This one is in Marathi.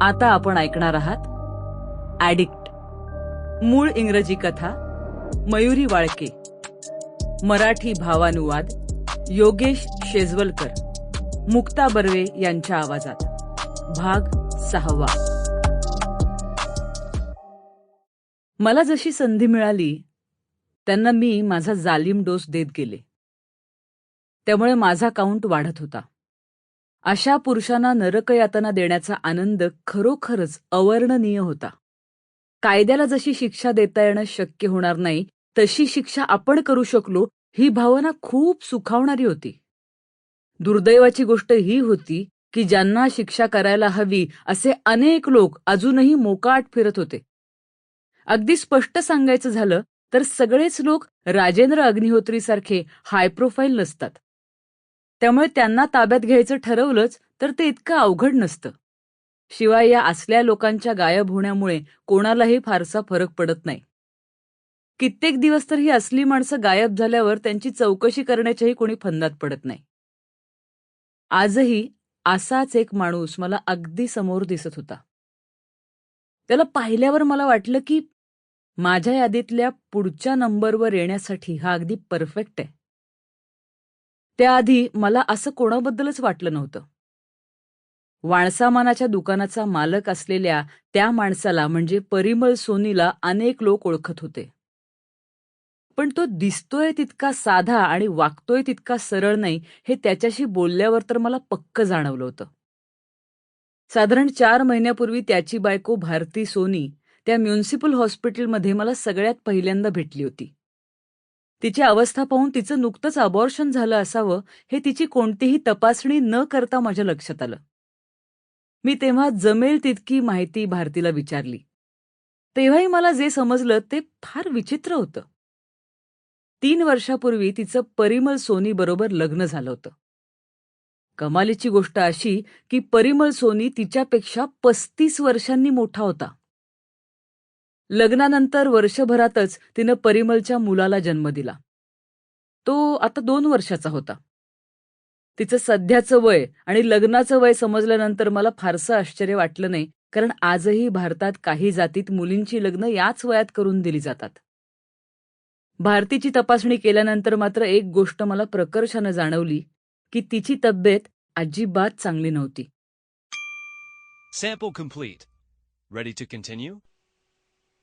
आता आपण ऐकणार आहात ॲडिक्ट मूळ इंग्रजी कथा मयुरी वाळके. मराठी भावानुवाद योगेश शेजवलकर. मुक्ता बर्वे यांच्या आवाजात. भाग सहावा. मला जशी संधी मिळाली त्यांना मी माझा जालीम डोस देत गेले. त्यामुळे माझा काउंट वाढत होता. अशा पुरुषांना नरकयातना देण्याचा आनंद खरोखरच अवर्णनीय होता. कायद्याला जशी शिक्षा देता येणं शक्य होणार नाही तशी शिक्षा आपण करू शकलो ही भावना खूप सुखावणारी होती. दुर्दैवाची गोष्ट ही होती की ज्यांना शिक्षा करायला हवी असे अनेक लोक अजूनही मोकाट फिरत होते. अगदी स्पष्ट सांगायचं झालं तर सगळेच लोक राजेंद्र अग्निहोत्री सारखे हाय प्रोफाईल नसतात. त्यामुळे त्यांना ताब्यात घ्यायचं ठरवलंच तर ते इतकं अवघड नसतं. शिवाय या असल्या लोकांच्या गायब होण्यामुळे कोणालाही फारसा फरक पडत नाही. कित्येक दिवस तर ही असली माणसं गायब झाल्यावर त्यांची चौकशी करण्याच्याही कोणी फंदात पडत नाही. आजही असाच एक माणूस मला अगदी समोर दिसत होता. त्याला पाहिल्यावर मला वाटलं की माझ्या यादीतल्या पुढच्या नंबरवर येण्यासाठी हा अगदी परफेक्ट आहे. त्याआधी मला असं कोणाबद्दलच वाटलं नव्हतं. वाणसामानाच्या दुकानाचा मालक असलेल्या त्या माणसाला म्हणजे परिमळ सोनीला अनेक लोक ओळखत होते. पण तो दिसतोय तितका साधा आणि वागतोय तितका सरळ नाही हे त्याच्याशी बोलल्यावर तर मला पक्क जाणवलं होतं. साधारण चार महिन्यापूर्वी त्याची बायको भारती सोनी त्या म्युन्सिपल हॉस्पिटलमध्ये मला सगळ्यात पहिल्यांदा भेटली होती. तिची अवस्था पाहून तिचं नुकतंच अबॉर्शन झालं असावं हे तिची कोणतीही तपासणी न करता माझ्या लक्षात आलं. मी तेव्हा जमेल तितकी माहिती भारतीला विचारली. तेव्हाही मला जे समजलं ते फार विचित्र होतं. तीन वर्षापूर्वी तिचं परिमल सोनी बरोबर लग्न झालं होतं. कमालीची गोष्ट अशी की परिमल सोनी तिच्यापेक्षा पस्तीस वर्षांनी मोठा होता. लग्नानंतर वर्षभरातच तिनं परिमलच्या मुलाला जन्म दिला. तो आता दोन वर्षाचा होता. तिचं सध्याचं वय आणि लग्नाचं वय समजल्यानंतर मला फारसं आश्चर्य वाटलं नाही कारण आजही भारतात काही जातीत मुलींची लग्न याच वयात करून दिली जातात. भारतीची तपासणी केल्यानंतर मात्र एक गोष्ट मला प्रकर्षानं जाणवली की तिची तब्येत अजिबात चांगली नव्हती.